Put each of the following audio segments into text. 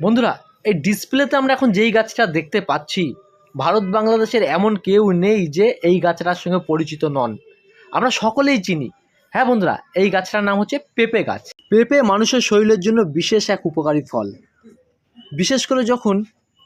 বন্ধুরা, এই ডিসপ্লেতে আমরা এখন যেই গাছটা দেখতে পাচ্ছি, ভারত বাংলাদেশের এমন কেউ নেই যে এই গাছটার সঙ্গে পরিচিত নন। আমরা সকলেই চিনি। হ্যাঁ বন্ধুরা, এই গাছটার নাম হচ্ছে পেঁপে গাছ। পেঁপে মানুষের শরীরের জন্য বিশেষ এক উপকারী ফল। বিশেষ করে যখন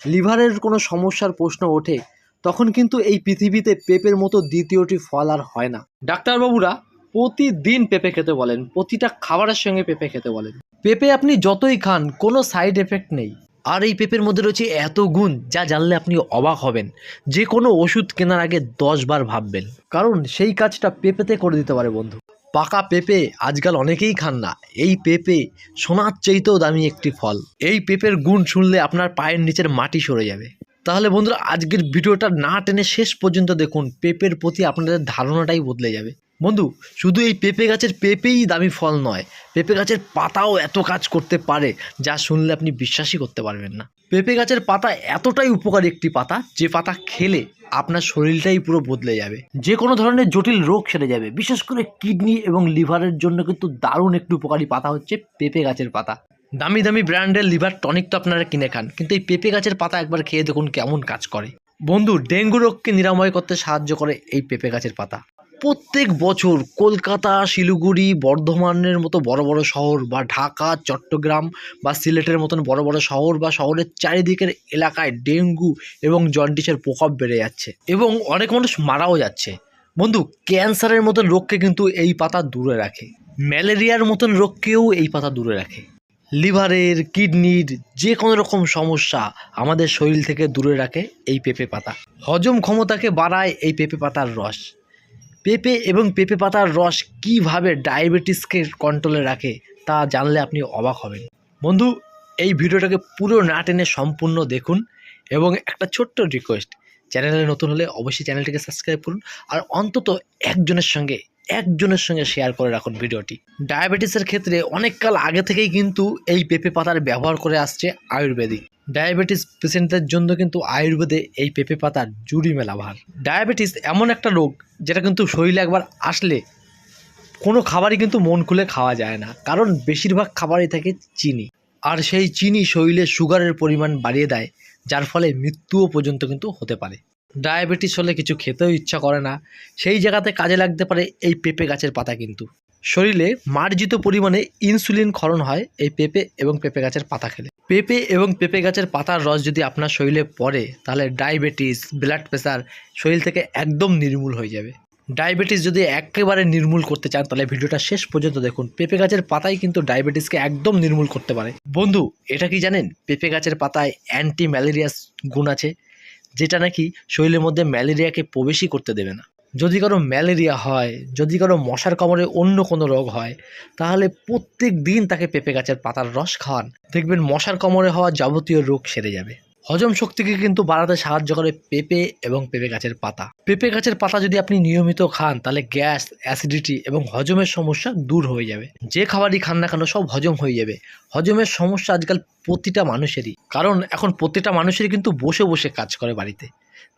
লিভারের কোনো সমস্যার প্রশ্ন ওঠে, তখন কিন্তু এই পৃথিবীতে পেঁপের মতো দ্বিতীয়টি ফল আর হয় না। ডাক্তারবাবুরা প্রতিদিন পেঁপে খেতে বলেন, প্রতিটা খাবারের সঙ্গে পেঁপে খেতে বলেন। পেঁপে আপনি যতই খান, কোনো সাইড এফেক্ট নেই। আর এই পেঁপের মধ্যে রয়েছে এত গুণ যা জানলে আপনি অবাক হবেন। যে কোনো ওষুধ কেনার আগে দশ বার ভাববেন। কারণ সেই কাজটা পেঁপেতে করে দিতে পারে বন্ধু। পাকা পেঁপে আজকাল অনেকেই খান না। এই পেঁপে সোনার চাইতেও দামি একটি ফল। এই পেঁপের গুণ শুনলে আপনার পায়ের নিচের মাটি সরে যাবে। তাহলে বন্ধুরা, আজকের ভিডিওটা না টেনে শেষ পর্যন্ত দেখুন। পেঁপের প্রতি আপনাদের ধারণাটাই বদলে যাবে। বন্ধু, শুধু এই পেঁপে গাছের পেঁপেই দামি ফল নয়, পেঁপে গাছের পাতাও এত কাজ করতে পারে যা শুনলে আপনি বিশ্বাসই করতে পারবেন না। পেঁপে গাছের পাতা এতটাই উপকারী একটি পাতা যে পাতা খেলে আপনার শরীরটাই পুরো বদলে যাবে। যে কোনো ধরনের জটিল রোগ সেরে যাবে। বিশেষ করে কিডনি এবং লিভারের জন্য কিন্তু দারুণ একটি উপকারী পাতা হচ্ছে পেঁপে গাছের পাতা। দামি দামি ব্র্যান্ডের লিভার টনিক তো আপনারা কিনে খান, কিন্তু এই পেঁপে গাছের পাতা একবার খেয়ে দেখুন কেমন কাজ করে। বন্ধু, ডেঙ্গু রোগকে নিরাময় করতে সাহায্য করে এই পেঁপে গাছের পাতা। প্রত্যেক বছর কলকাতা, শিলিগুড়ি, বর্ধমানের মতো বড় বড় শহর বা ঢাকা, চট্টগ্রাম বা সিলেটের মতন বড় বড় শহর বা শহরের চারিদিকের এলাকায় ডেঙ্গু এবং জন্ডিসের প্রকোপ বেড়ে যাচ্ছে এবং অনেক মানুষ মারাও যাচ্ছে। বন্ধু, ক্যান্সারের মতন রোগকে কিন্তু এই পাতা দূরে রাখে। ম্যালেরিয়ার মতন রোগকেও এই পাতা দূরে রাখে। লিভারের, কিডনির যে কোনো রকম সমস্যা আমাদের শরীর থেকে দূরে রাখে এই পেঁপে পাতা। হজম ক্ষমতাকে বাড়ায় এই পেঁপে পাতার রস। পেঁপে এবং পেঁপে পাতার রস কীভাবে ডায়াবেটিসকে কন্ট্রোলে রাখে, তা জানলে আপনি অবাক হবেন। বন্ধু, এই ভিডিওটাকে পুরো না টেনে সম্পূর্ণ দেখুন এবং একটা ছোট্ট রিকোয়েস্ট চ্যানেলে নতুন হলে অবশ্যই চ্যানেলটিকে সাবস্ক্রাইব করুন আর অন্তত একজনের সঙ্গে একজনের সঙ্গে শেয়ার করে রাখুন ভিডিওটি। ডায়াবেটিসের ক্ষেত্রে অনেককাল আগে থেকেই কিন্তু এই পেঁপে পাতার ব্যবহার করে আসছে আয়ুর্বেদিক। ডায়াবেটিস পেশেন্টদের জন্য কিন্তু আয়ুর্বেদে এই পেঁপে পাতার জুড়ি মেলা ভার। ডায়াবেটিস এমন একটা রোগ যেটা কিন্তু শরীরে একবার আসলে কোনো খাবারই কিন্তু মন খুলে খাওয়া যায় না, কারণ বেশিরভাগ খাবারই থাকে চিনি। আর সেই চিনি শরীরে সুগারের পরিমাণ বাড়িয়ে দেয়, যার ফলে মৃত্যুও পর্যন্ত কিন্তু হতে পারে। ডায়াবেটিস হলে কিছু খেতেও ইচ্ছা করে না, সেই জায়গাতে কাজে লাগতে পারে এই পেঁপে গাছের পাতা কিন্তু। শরীরে মার্জিত পরিমাণে ইনসুলিন ক্ষরণ হয় এই পেঁপে এবং পেঁপে গাছের পাতা খেলে। পেঁপে এবং পেঁপে গাছের পাতার রস যদি আপনার শরীরে পড়ে, তাহলে ডায়াবেটিস, ব্লাড প্রেশার শরীর থেকে একদম নির্মূল হয়ে যাবে। ডায়াবেটিস যদি একেবারে নির্মূল করতে চান, তাহলে ভিডিওটা শেষ পর্যন্ত দেখুন। পেঁপে গাছের পাতাই কিন্তু ডায়াবেটিসকে একদম নির্মূল করতে পারে। বন্ধু, এটা কি জানেন? পেঁপে গাছের পাতায় অ্যান্টি ম্যালেরিয়াস গুণ আছে, যেটা নাকি শরীরের মধ্যে ম্যালেরিয়াকে প্রবেশই করতে দেবে না। যদি কারও ম্যালেরিয়া হয়, যদি কারও মশার কামড়ে অন্য কোনো রোগ হয়, তাহলে প্রত্যেক দিন তাকে পেঁপে গাছের পাতার রস খাওয়ান। দেখবেন মশার কামড়ে হওয়া যাবতীয় রোগ সেরে যাবে। হজম শক্তিকে কিন্তু বাড়াতে সাহায্য করে পেঁপে এবং পেঁপে গাছের পাতা। পেঁপে গাছের পাতা যদি আপনি নিয়মিত খান, তাহলে গ্যাস, অ্যাসিডিটি এবং হজমের সমস্যা দূর হয়ে যাবে। যে খাবারই খান না কেন, সব হজম হয়ে যাবে। হজমের সমস্যা আজকাল প্রতিটা মানুষেরই। কারণ এখন প্রতিটা মানুষেরই কিন্তু বসে বসে কাজ করে বাড়িতে।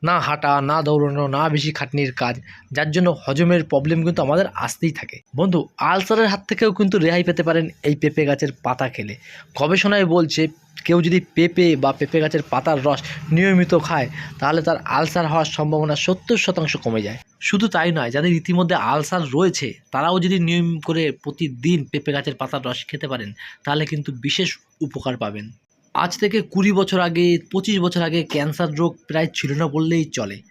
না হাঁটা, না দৌড়ানো, না বেশি খাটনির কাজ, যার জন্য হজমের প্রবলেম কিন্তু আমাদের আসতেই থাকে। বন্ধু, আলসারের হাত থেকেও কিন্তু রেহাই পেতে পারেন এই পেঁপে গাছের পাতা খেলে। গবেষণায় বলছে, কেউ যদি পেঁপে বা পেঁপে গাছের পাতার রস নিয়মিত খায়, তাহলে তার আলসার হওয়ার সম্ভাবনা সত্তর শতাংশ কমে যায়। শুধু তাই নয়, যাদের ইতিমধ্যে আলসার রয়েছে, তারাও যদি নিয়ম করে প্রতিদিন পেঁপে গাছের পাতার রস খেতে পারেন, তাহলে কিন্তু বিশেষ উপকার পাবেন। আজ থেকে কুড়ি বছর আগে, পঁচিশ বছর আগে ক্যান্সার রোগ প্রায় ছিল না বললেই চলে।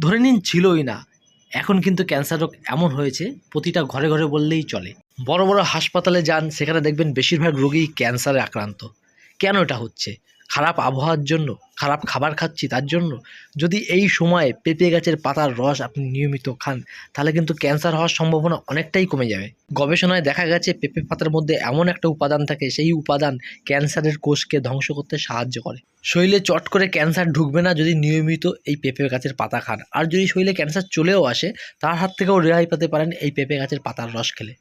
ধরে নিন ছিলই না। এখন কিন্তু ক্যান্সার রোগ এমন হয়েছে, প্রতিটা ঘরে ঘরে বললেই চলে। বড় বড় হাসপাতালে যান, সেখানে দেখবেন বেশিরভাগ রোগী ক্যান্সারে আক্রান্ত। কেন এটা হচ্ছে? খারাপ আবহাওয়ার জন্য, খারাপ খাবার খাচ্ছি তার জন্য, যদি এই সময়ে পেঁপে গাছের পাতার রস আপনি নিয়মিত খান, তাহলে কিন্তু ক্যান্সার হওয়ার সম্ভাবনা অনেকটাই কমে যাবে। গবেষণায় দেখা গেছে পেঁপে পাতার মধ্যে এমন একটা উপাদান থাকে, সেই উপাদান ক্যান্সারের কোষকে ধ্বংস করতে সাহায্য করে। শরীরে চট করে ক্যান্সার ঢুকবে না যদি নিয়মিত এই পেঁপে গাছের পাতা খান, আর যদি শরীরে ক্যান্সার চলেও আসে, তার হাত থেকেও রেহাই পেতে পারেন এই পেঁপে গাছের পাতার রস খেলে।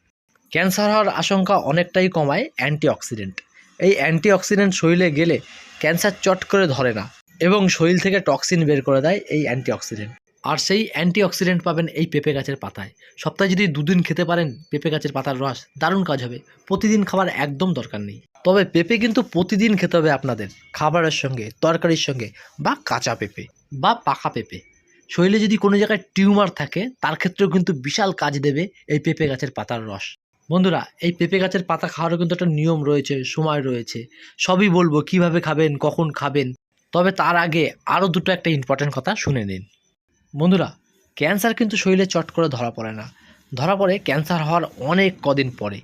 ক্যান্সার হওয়ার আশঙ্কা অনেকটাই কমায় অ্যান্টিঅক্সিডেন্ট। এই অ্যান্টিঅক্সিডেন্ট শরীরে গেলে ক্যান্সার চট করে ধরে না এবং শরীর থেকে টক্সিন বের করে দেয় এই অ্যান্টিঅক্সিডেন্ট। আর সেই অ্যান্টিঅক্সিডেন্ট পাবেন এই পেঁপে গাছের পাতায়। সপ্তাহে যদি দুদিন খেতে পারেন পেঁপে গাছের পাতার রস, দারুণ কাজ হবে। প্রতিদিন খাবার একদম দরকার নেই। তবে পেঁপে কিন্তু প্রতিদিন খেতে হবে আপনাদের, খাবারের সঙ্গে, তরকারির সঙ্গে বা কাঁচা পেঁপে বা পাকা পেঁপে। শরীরে যদি কোনো জায়গায় টিউমার থাকে, তার ক্ষেত্রেও কিন্তু বিশাল কাজ দেবে এই পেঁপে গাছের পাতার রস। বন্ধুরা, এই পেঁপে গাছের পাতা খাওয়ারও কিন্তু একটা নিয়ম রয়েছে, সময় রয়েছে। সবই বলব কীভাবে খাবেন, কখন খাবেন। তবে তার আগে আরও দুটো একটা ইম্পর্টেন্ট কথা শুনে নিন। বন্ধুরা, ক্যান্সার কিন্তু শরীরে চট করে ধরা পড়ে না। ধরা পড়ে ক্যান্সার হওয়ার অনেক কদিন পরে,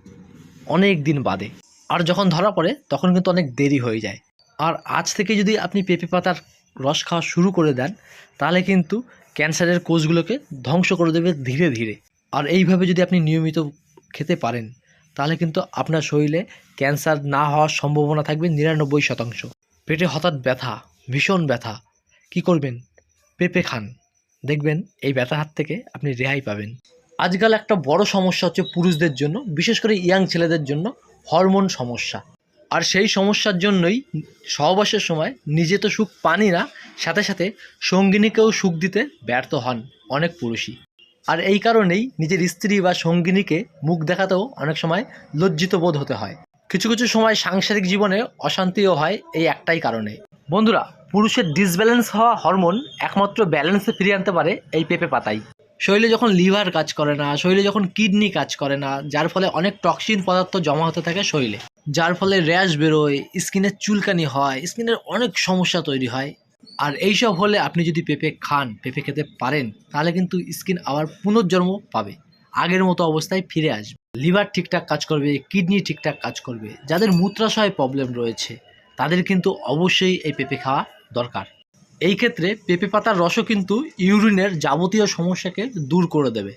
অনেক দিন বাদে। আর যখন ধরা পড়ে, তখন কিন্তু অনেক দেরি হয়ে যায়। আর আজ থেকে যদি আপনি পেঁপে পাতার রস খাওয়া শুরু করে দেন, তাহলে কিন্তু ক্যান্সারের কোষগুলোকে ধ্বংস করে দেবে ধীরে ধীরে। আর এইভাবে যদি আপনি নিয়মিত খেতে পারেন, তাহলে কিন্তু আপনার শরীরে ক্যান্সার না হওয়ার সম্ভাবনা থাকবে নিরানব্বই শতাংশ। পেটে হঠাৎ ব্যথা, ভীষণ ব্যথা, কি করবেন? পেঁপে খান। দেখবেন এই ব্যথার হাত থেকে আপনি রেহাই পাবেন। আজকাল একটা বড় সমস্যা হচ্ছে পুরুষদের জন্য, বিশেষ করে ইয়াং ছেলেদের জন্য হরমোন সমস্যা। আর সেই সমস্যার জন্যই সহবাসের সময় নিজে তো সুখ পানি না, সাথে সাথে সঙ্গিনীকেও সুখ দিতে ব্যর্থ হন অনেক পুরুষই। আর এই কারণেই নিজের স্ত্রী বা সঙ্গিনীকে মুখ দেখাতেও অনেক সময় লজ্জিত বোধ হতে হয়। কিছু কিছু সময় সাংসারিক জীবনে অশান্তিও হয় এই একটাই কারণে। বন্ধুরা, পুরুষের ডিসব্যালেন্স হওয়া হরমোন একমাত্র ব্যালেন্সে ফিরিয়ে আনতে পারে এই পেঁপে পাতাই। শরীরে যখন লিভার কাজ করে না, শরীরে যখন কিডনি কাজ করে না, যার ফলে অনেক টক্সিন পদার্থ জমা হতে থাকে শরীরে। যার ফলে র্যাশ বেরোয় স্কিনের চুলকানি হয় স্কিনের অনেক সমস্যা তৈরি হয়। আর এইসব হলে আপনি যদি পেঁপে খান, পেঁপে খেতে পারেন, তাহলে কিন্তু স্কিন আবার পুনর্জন্ম পাবে। আগের মতো অবস্থায় ফিরে আসবে। লিভার ঠিকঠাক কাজ করবে, কিডনি ঠিকঠাক কাজ করবে, যাদের মূত্রাশয় প্রবলেম রয়েছে, তাদের কিন্তু অবশ্যই এই পেঁপে খাওয়া দরকার। এই ক্ষেত্রে পেঁপে পাতার রসও কিন্তু ইউরিনের যাবতীয় সমস্যাকে দূর করে দেবে।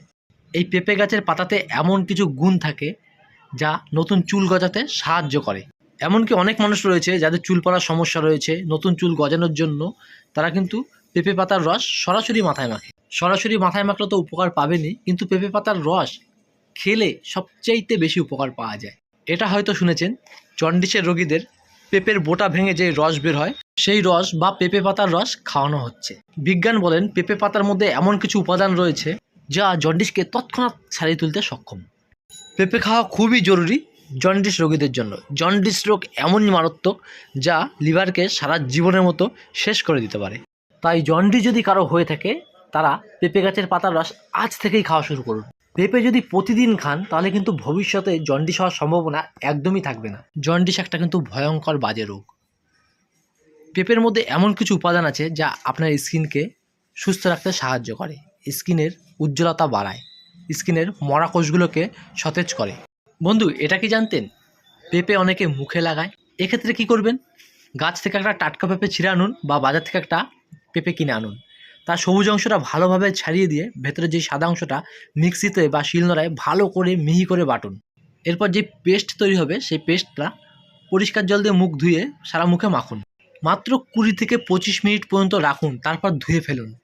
এই পেঁপে গাছের পাতাতে এমন কিছু গুণ থাকে, যা নতুন চুল গজাতে সাহায্য করে। এমনকি অনেক মানুষ রয়েছে যাদের চুল পড়ার সমস্যা রয়েছে, নতুন চুল গজানোর জন্য। তারা কিন্তু পেঁপে পাতার রস সরাসরি মাথায় মাখে। সরাসরি মাথায় মাখলে তো উপকার পাবেনি কিন্তু পেঁপে পাতার রস খেলে সবচাইতে বেশি উপকার পাওয়া যায়। এটা হয়তো শুনেছেন, জন্ডিসের রোগীদের পেঁপের বোটা ভেঙে যে রস বের হয়, সেই রস বা পেঁপে পাতার রস খাওয়ানো হচ্ছে। বিজ্ঞান বলেন, পেঁপে পাতার মধ্যে এমন কিছু উপাদান রয়েছে যা জন্ডিসকে তৎক্ষণাৎ ছাড়িয়ে তুলতে সক্ষম। পেঁপে খাওয়া খুবই জরুরি জন্ডিস রোগীদের জন্য। জন্ডিস রোগ এমনই মারাত্মক যা লিভারকে সারা জীবনের মতো শেষ করে দিতে পারে। তাই জন্ডিস যদি কারও হয়ে থাকে, তারা পেঁপে গাছের পাতার রস আজ থেকেই খাওয়া শুরু করুন। পেঁপে যদি প্রতিদিন খান, তাহলে কিন্তু ভবিষ্যতে জন্ডিস হওয়ার সম্ভাবনা একদমই থাকবে না। জন্ডিস একটা কিন্তু ভয়ঙ্কর বাজে রোগ। পেঁপের মধ্যে এমন কিছু উপাদান আছে যা আপনার স্কিনকে সুস্থ রাখতে সাহায্য করে। স্কিনের উজ্জ্বলতা বাড়ায়। স্কিনের মরা কোষগুলোকে সতেজ করে। বন্ধু, এটা কি জানতেন? পেঁপে অনেকে মুখে লাগায়। এক্ষেত্রে কি করবেন? গাছ থেকে একটা টাটকা পেঁপে ছিঁড়ে আনুন বা বাজার থেকে একটা পেঁপে কিনে আনুন। তার সবুজ অংশটা ভালোভাবে ছাড়িয়ে দিয়ে ভেতরে যে সাদা অংশটা মিক্সিতে বা শিলনোড়ায় ভালো করে মিহি করে বাটুন। এরপর যে পেস্ট তৈরি হবে, সেই পেস্টটা পরিষ্কার জল দিয়ে মুখ ধুয়ে সারা মুখে মাখুন। মাত্র কুড়ি থেকে পঁচিশ মিনিট পর্যন্ত রাখুন, তারপর ধুয়ে ফেলুন।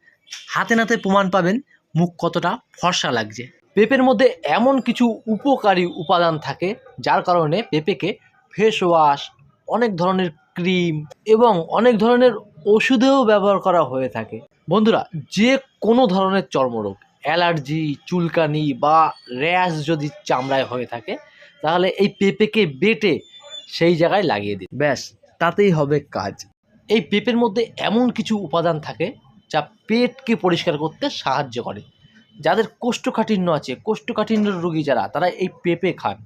হাতে নাতে প্রমাণ পাবেন মুখ কতটা ফর্সা লাগছে। পেঁপের মধ্যে এমন কিছু উপকারী উপাদান থাকে, যার কারণে পেঁপেকে ফেস ওয়াশ অনেক ধরনের ক্রিম এবং অনেক ধরনের ওষুধেও ব্যবহার করা হয়ে থাকে। বন্ধুরা, যে কোনো ধরনের চর্মরোগ, অ্যালার্জি, চুলকানি বা র্যাশ যদি চামড়ায় হয়ে থাকে, তাহলে এই পেঁপেকে বেটে সেই জায়গায় লাগিয়ে দিন। ব্যাস, তাতেই হবে কাজ। এই পেঁপের মধ্যে এমন কিছু উপাদান থাকে, যা পেটকে পরিষ্কার করতে সাহায্য করে। যাদের কোষ্ঠকাঠিন্য আছে কোষ্ঠকাঠিন্য রুগী যারা, তারা এই পেঁপে খান।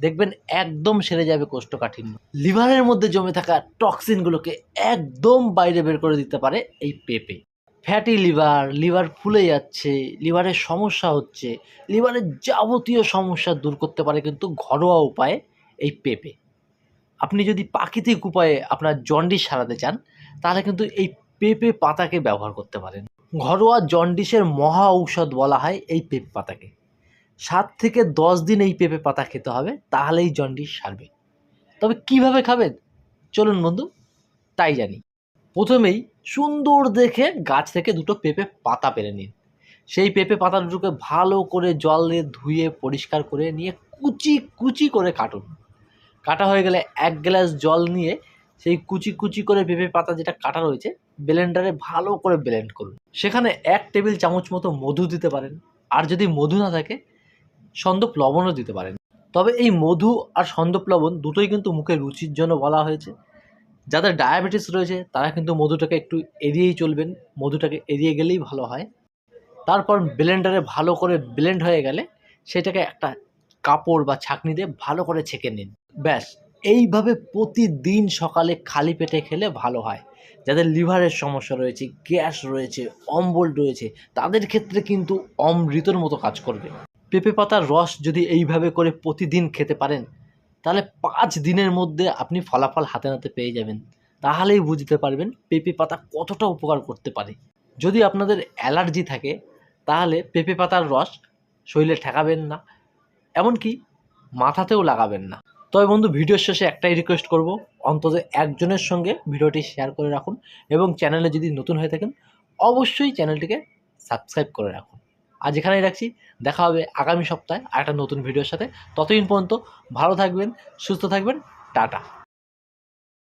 দেখবেন একদম সেরে যাবে কোষ্ঠকাঠিন্য। লিভারের মধ্যে জমে থাকা টক্সিনগুলোকে একদম বাইরে বের করে দিতে পারে এই পেঁপে। ফ্যাটি লিভার লিভার ফুলে যাচ্ছে, লিভারের সমস্যা হচ্ছে, লিভারের যাবতীয় সমস্যা দূর করতে পারে কিন্তু ঘরোয়া উপায়ে এই পেঁপে। আপনি যদি প্রাকৃতিক উপায়ে আপনার জন্ডিস সারাতে চান, তাহলে কিন্তু এই পেঁপে পাতাকে ব্যবহার করতে পারেন। ঘরোয়া জন্ডিসের মহা ঔষধ বলা হয় এই পেঁপে পাতাকে। সাত থেকে দশ দিন এই পেঁপে পাতা খেতে হবে, তাহলেই জন্ডিস সারবে। তবে কীভাবে খাবেন চলুন বন্ধু, তাই জানি। প্রথমেই সুন্দর দেখে গাছ থেকে দুটো পেঁপে পাতা পেরে নিন। সেই পেঁপে পাতা দুটোকে ভালো করে জল দিয়ে ধুয়ে, পরিষ্কার করে নিয়ে কুচি কুচি করে কাটুন। কাটা হয়ে গেলে এক গ্লাস জল নিয়ে সেই কুচি কুচি করে পেঁপে পাতা যেটা কাটা রয়েছে ব্লেন্ডারে ভালো করে ব্লেন্ড করুন। সেখানে এক টেবিল চামচ মতো মধু দিতে পারেন, আর যদি মধু না থাকে, সন্দপ লবণও দিতে পারেন। তবে এই মধু আর সন্দপ লবণ দুটোই কিন্তু মুখে রুচির জন্য বলা হয়েছে। যাদের ডায়াবেটিস রয়েছে, তারা কিন্তু মধুটাকে একটু এড়িয়েই চলবেন, মধুটাকে এড়িয়ে গেলেই ভালো হয়। তারপর ব্লেন্ডারে ভালো করে ব্লেন্ড হয়ে গেলে, সেটাকে একটা কাপড় বা ছাঁকনি দিয়ে ভালো করে ছেঁকে নিন। ব্যাস এইভাবে প্রতিদিন সকালে খালি পেটে খেলে ভালো হয়। যাদের লিভারের সমস্যা রয়েছে, গ্যাস রয়েছে, অম্বল রয়েছে, তাদের ক্ষেত্রে কিন্তু অমৃতর মতো কাজ করবে। পেঁপে পাতার রস যদি এইভাবে করে প্রতিদিন খেতে পারেন, তাহলে পাঁচ দিনের মধ্যে আপনি ফলাফল হাতে নাতে পেয়ে যাবেন। তাহলেই বুঝতে পারবেন পেঁপে পাতা কতটা উপকার করতে পারে। যদি আপনাদের অ্যালার্জি থাকে, তাহলে পেঁপে পাতার রস শরীরে ঠেকাবেন না, এমনকি মাথাতেও লাগাবেন না। তবে বন্ধু ভিডিওর শেষে একটাই রিকোয়েস্ট করব, অন্তত একজনের সঙ্গে ভিডিওটি শেয়ার করে রাখুন এবং চ্যানেলে যদি নতুন হয়ে থাকেন, অবশ্যই চ্যানেলটিকে সাবস্ক্রাইব করে রাখুন। আজ এখানেই রাখছি, দেখা হবে আগামী সপ্তাহে আর একটা নতুন ভিডিওর সাথে। ততদিন পর্যন্ত ভালো থাকবেন, সুস্থ থাকবেন, টাটা।